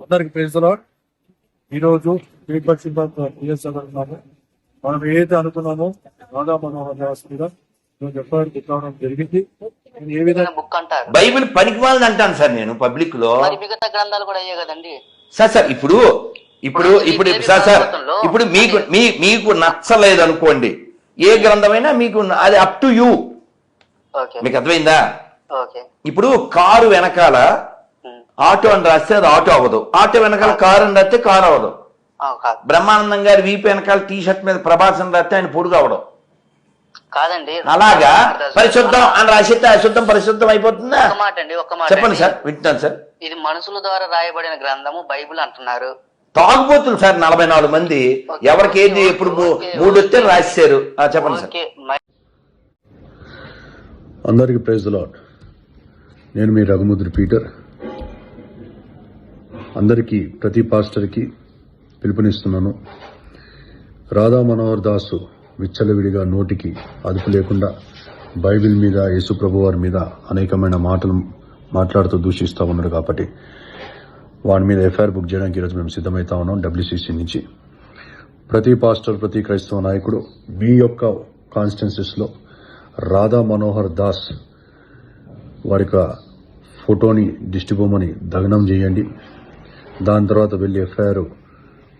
అందరికి ప్రేజలో ఈరోజు ఫీడ్బ్యాక్ మనం ఏదైతే అనుకున్నామో రాధా మనోహర్ దాస్ మీద బుక్ అవడం జరిగింది. నేను ఏ విధంగా బుక్ అంటారు. బైబిల్ పనికిమాలని అంటాను సార్ నేను పబ్లిక్లో. మరి మిగతా గ్రంథాలు కూడా అయ్యే కదండి. సార్ సార్ ఇప్పుడు ఇప్పుడు ఇప్పుడు సార్ సార్ ఇప్పుడు మీకు మీ మీకు నచ్చలేదు అనుకోండి ఏ గ్రంథమైనా మీకు అది అప్ టు యూ ఓకే. మీకు అర్థమైందా? ఓకే. ఇప్పుడు కారు వెనకాల. ఆటో అని రాస్తే అది ఆటో అవ్వదు. ఆటో వెనకాల కారు అని రాస్తే కారు అవ్వదు. బ్రహ్మానందం గారి వీపు వెనకాల టీ షర్ట్ మీద ప్రభాసం రాస్తే ఆయన పొడుగు అవ్వడం. కాదండి. అలాగా? పరిశుద్ధం అని రాసిస్తే అశుద్ధం పరిశుద్ధం అయిపోతుందా? ఒక మాట అండి ఒక మాట చెప్పండి. సార్ వింటున్నాను సార్. ఇది మనుషుల ద్వారా రాయబడిన గ్రంథము బైబిల్ అంటున్నారు. తాగుబోతులు సార్ నలభై నాలుగు మంది. ఎవరికి ఏది ఎప్పుడు మూడు వస్తే రాశారు ఆ, చెప్పండి సార్. అందరికి ప్రైజ్ లాడ్ నేను మీ రఘుముద్రి పీటర్. అందరికీ ప్రతి పాస్టర్కి పిలుపునిస్తున్నాను. రాధా మనోహర్ దాసు విచ్చలవిడిగా నోటికి అదుపు లేకుండా బైబిల్ మీద యేసుప్రభు వారి మీద అనేకమైన మాటలు మాట్లాడుతూ దూషిస్తూ ఉన్నాడు కాబట్టి వాడి మీద ఎఫ్ఐఆర్ బుక్ చేయడానికి ఈరోజు మేము సిద్ధమవుతా ఉన్నాం డబ్ల్యూసీసీ నుంచి. ప్రతి పాస్టర్ ప్రతి క్రైస్తవ నాయకుడు మీ యొక్క కాన్స్టిట్యున్సీస్లో రాధా మనోహర్ దాస్ వారి యొక్క ఫోటోని దిష్టిబొమ్మని దగ్నం చేయండి. దాని తర్వాత వెళ్ళి ఎఫ్ఐఆర్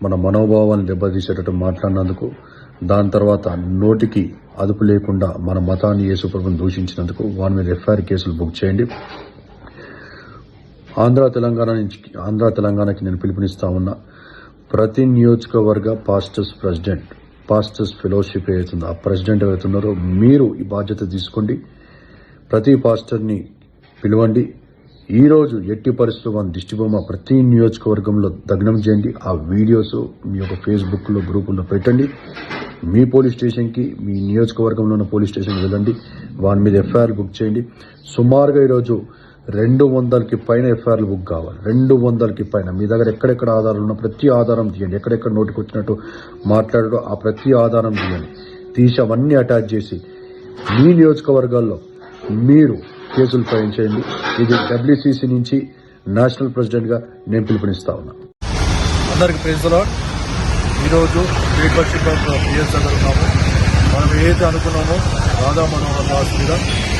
మన మనోభావాన్ని దెబ్బతీసేటట్టు మాట్లాడినందుకు దాని తర్వాత నోటికి అదుపు లేకుండా మన మతాన్ని యేసుప్రభుని దూషించినందుకు వారి మీద ఎఫ్ఐఆర్ కేసులు బుక్ చేయండి. ఆంధ్ర తెలంగాణ నుంచి ఆంధ్ర తెలంగాణకి నేను పిలుపునిస్తా ఉన్నా ప్రతి నియోజకవర్గ పాస్టర్స్ ప్రెసిడెంట్ పాస్టర్స్ ఫెలోషిప్ ఏదైతుందో ఆ ప్రెసిడెంట్ ఎవరైతున్నారో మీరు ఈ బాధ్యత తీసుకోండి. ప్రతి పాస్టర్ని పిలవండి. ఈరోజు ఎట్టి పరిస్థితుల్లో మన దిష్టిబొమ్మ ప్రతి నియోజకవర్గంలో దగ్నం చేయండి. ఆ వీడియోస్ మీ యొక్క ఫేస్బుక్లో గ్రూపుల్లో పెట్టండి. మీ పోలీస్ స్టేషన్కి మీ నియోజకవర్గంలో ఉన్న పోలీస్ స్టేషన్కి వెళ్ళండి. వాని మీద ఎఫ్ఐఆర్ బుక్ చేయండి. సుమారుగా ఈరోజు రెండు వందలకి పైన ఎఫ్ఐఆర్లు బుక్ కావాలి. రెండు వందలకి పైన. మీ దగ్గర ఎక్కడెక్కడ ఆధారాలు ఉన్న ప్రతి ఆధారం తీయండి. ఎక్కడెక్కడ నోటికి వచ్చినట్టు మాట్లాడడం ఆ ప్రతి ఆధారం తీయండి. తీసి అవన్నీ అటాచ్ చేసి మీ నియోజకవర్గాల్లో మీరు కేసులు ఫైల్ చేయండి. ఇది డబ్ల్యూసీసీ నుంచి నేషనల్ ప్రెసిడెంట్గా నేను పిలుపునిస్తా ఉన్నా. అందరికి ప్రేజలో ఈరోజు లీడర్షిప్ ఆఫ్ పిఎస్ జరుగుతున్నాము మనం ఏదైతే అనుకున్నామో రాధా మనోహర్ దాస్ మీద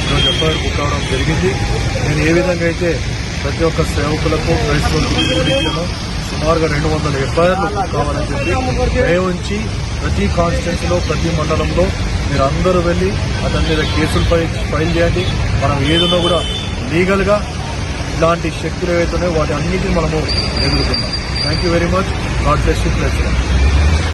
ఈరోజు ఎఫ్ఐఆర్ బుక్ అవడం జరిగింది. నేను ఏ విధంగా అయితే ప్రతి ఒక్క సేవకులకు క్రైస్తవులకు సుమారుగా రెండు వందల ఎఫ్ఐఆర్లు కావాలని చెప్పి ఉంచి ప్రతి కాన్స్టిట్యున్సీలో ప్రతి మండలంలో మీరు అందరూ వెళ్ళి అతని మీద కేసులు ఫైల్ ఫైల్ చేయండి. మనం ఏదైనా కూడా లీగల్గా ఇలాంటి శక్తులు ఏవైతే ఉన్నాయో వాటి అన్నిటిని మనము ఎదుర్కొన్నాం. Thank you very much God bless you president